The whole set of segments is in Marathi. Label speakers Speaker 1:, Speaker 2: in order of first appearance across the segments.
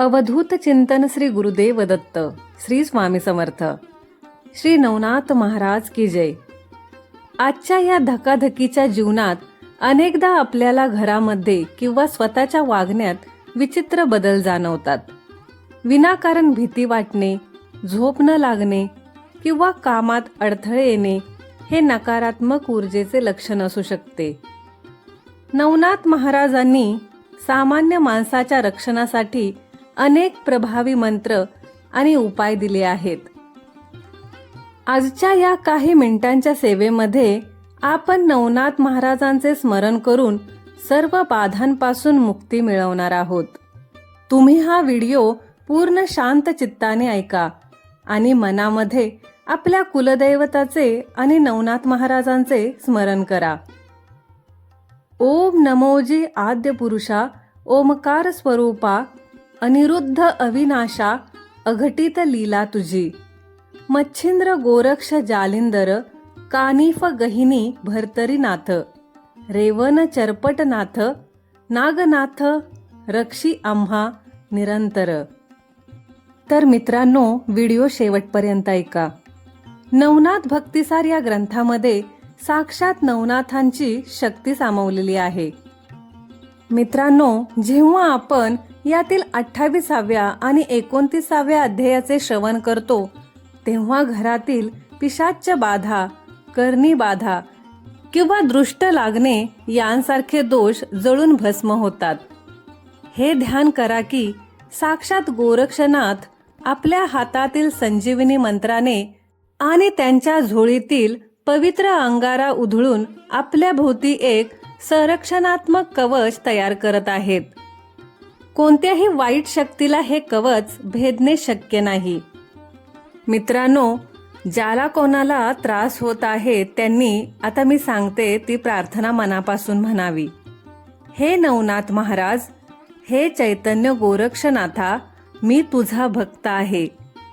Speaker 1: अवधूत चिंतन श्री गुरुदेव दत्त श्री स्वामी समर्थ. श्री नवनाथ महाराज की जय. आजच्या या धकाधकीच्या जीवनात अनेकदा आपल्याला घरामध्ये किंवा स्वतःच्या वागण्यात विचित्र बदल जाणवतात. विनाकारण भीती वाटणे झोप न लागणे किंवा कामात अडथळे येणे हे नकारात्मक ऊर्जेचे लक्षण असू शकते. नवनाथ महाराजांनी सामान्य माणसाच्या रक्षणासाठी अनेक प्रभावी मंत्र आणि उपाय दिले आहेत. आजच्या या काही मिनिटांच्या सेवेमध्ये आपण नवनाथ महाराजांचे स्मरण करून सर्व बाधांपासून मुक्ती मिळवणार आहोत. तुम्ही हा व्हिडिओ पूर्ण शांत चित्ताने ऐका आणि मनामध्ये आपल्या कुलदैवताचे आणि नवनाथ महाराजांचे स्मरण करा. ओम नमोजी आद्य पुरुषा ओमकार स्वरूपा अनिरुद्ध अविनाशा अघटित लीला तुझी. मच्छिंद्र गोरक्ष जालिंदर कानिफ गहिनी भरतरी नाथ रेवन चरपट नाथ नागनाथ रक्षी आम्हा निरंतर. तर मित्रांनो व्हिडिओ शेवटपर्यंत ऐका. नवनाथ भक्तिसार या ग्रंथामध्ये साक्षात नवनाथांची शक्ती सामावलेली आहे. मित्रांनो जेव्हा आपण यातील अठ्ठावीसाव्या आणि एकोणतीसाव्या अध्यायाचे श्रवण करतो तेव्हा घरातील पिशाच्य बाधा करणी बाधा किंवा दृष्ट लागणे यांसारखे दोष जळून भस्म होतात. हे ध्यान करा की साक्षात गोरक्षनाथ आपल्या हातातील संजीवनी मंत्राने आणि त्यांच्या झोळीतील पवित्र अंगारा उधळून आपल्या भोवती एक संरक्षणात्मक कवच तयार करत आहेत. कोणत्याही वाईट शक्तीला हे कवच भेदणे शक्य नाही. मित्रांनो ज्याला कोणाला त्रास होत आहे त्यांनी आता मी सांगते ती प्रार्थना मनापासून म्हणावी. हे नवनाथ महाराज हे चैतन्य गोरक्षनाथा मी तुझा भक्त आहे.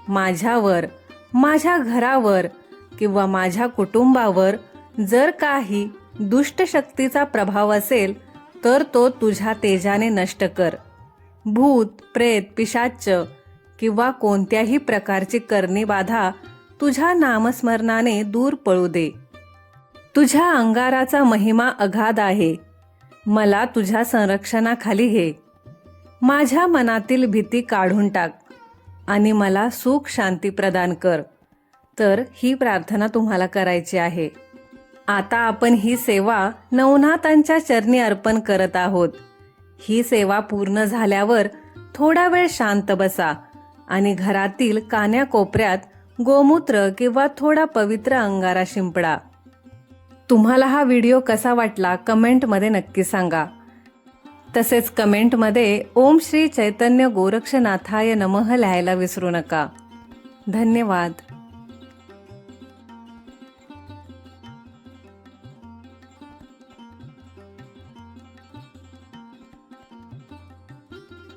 Speaker 1: माझ्यावर माझ्या घरावर किंवा माझ्या कुटुंबावर जर काही दुष्ट शक्तीचा प्रभाव असेल तर तो तुझ्या तेजाने नष्ट कर. भूत प्रेत पिशाच्च किंवा कोणत्याही प्रकारची करणी बाधा तुझ्या नामस्मरणाने दूर पळू दे. तुझ्या अंगाराचा महिमा अगाध आहे. मला तुझ्या संरक्षणाखाली घे. माझ्या मनातील भीती काढून टाक आणि मला सुख शांती प्रदान कर. तर ही प्रार्थना तुम्हाला करायची आहे. आता आपण ही सेवा नवनाथांच्या चरणी अर्पण करत आहोत. ही सेवा पूर्ण झाल्यावर थोडा वेळ शांत बसा आणि घरातील कान्या कोपऱ्यात गोमूत्र किंवा थोडा पवित्र अंगारा शिंपडा. तुम्हाला हा व्हिडिओ कसा वाटला कमेंटमध्ये नक्की सांगा. तसेच कमेंटमध्ये ओम श्री चैतन्य गोरक्षनाथाय नमः लिहायला विसरू नका. धन्यवाद.